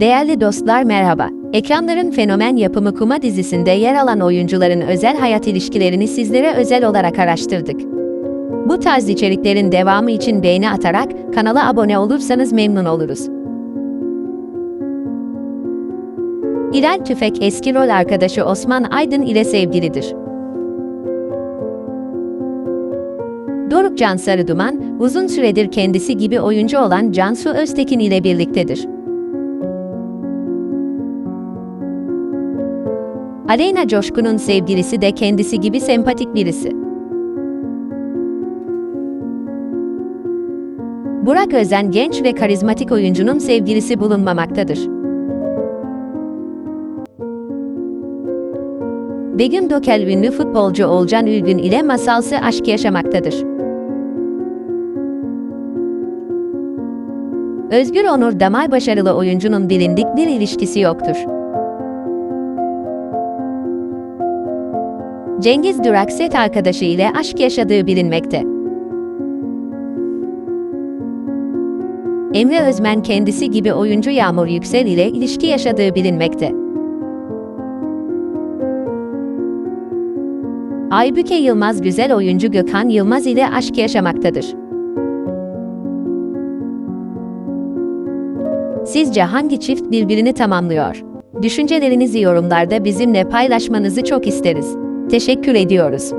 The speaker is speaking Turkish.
Değerli dostlar merhaba. Ekranların fenomen yapımı Kuma dizisinde yer alan oyuncuların özel hayat ilişkilerini sizlere özel olarak araştırdık. Bu tarz içeriklerin devamı için beğeni atarak kanala abone olursanız memnun oluruz. İrel Tüfek eski rol arkadaşı Osman Aydın ile sevgilidir. Doruk Can Sarıduman, uzun süredir kendisi gibi oyuncu olan Cansu Öztekin ile birliktedir. Aleyna Coşkun'un sevgilisi de kendisi gibi sempatik birisi. Burak Özen genç ve karizmatik oyuncunun sevgilisi bulunmamaktadır. Begüm Dokel ünlü futbolcu Olcan Ülgün ile masalsı aşk yaşamaktadır. Özgür Onur Damar başarılı oyuncunun bilindik bir ilişkisi yoktur. Cengiz Durak set arkadaşı ile aşk yaşadığı bilinmekte. Emre Özmen kendisi gibi oyuncu Yağmur Yüksel ile ilişki yaşadığı bilinmekte. Aybüke Yılmaz güzel oyuncu Gökhan Yılmaz ile aşk yaşamaktadır. Sizce hangi çift birbirini tamamlıyor? Düşüncelerinizi yorumlarda bizimle paylaşmanızı çok isteriz. Teşekkür ediyoruz.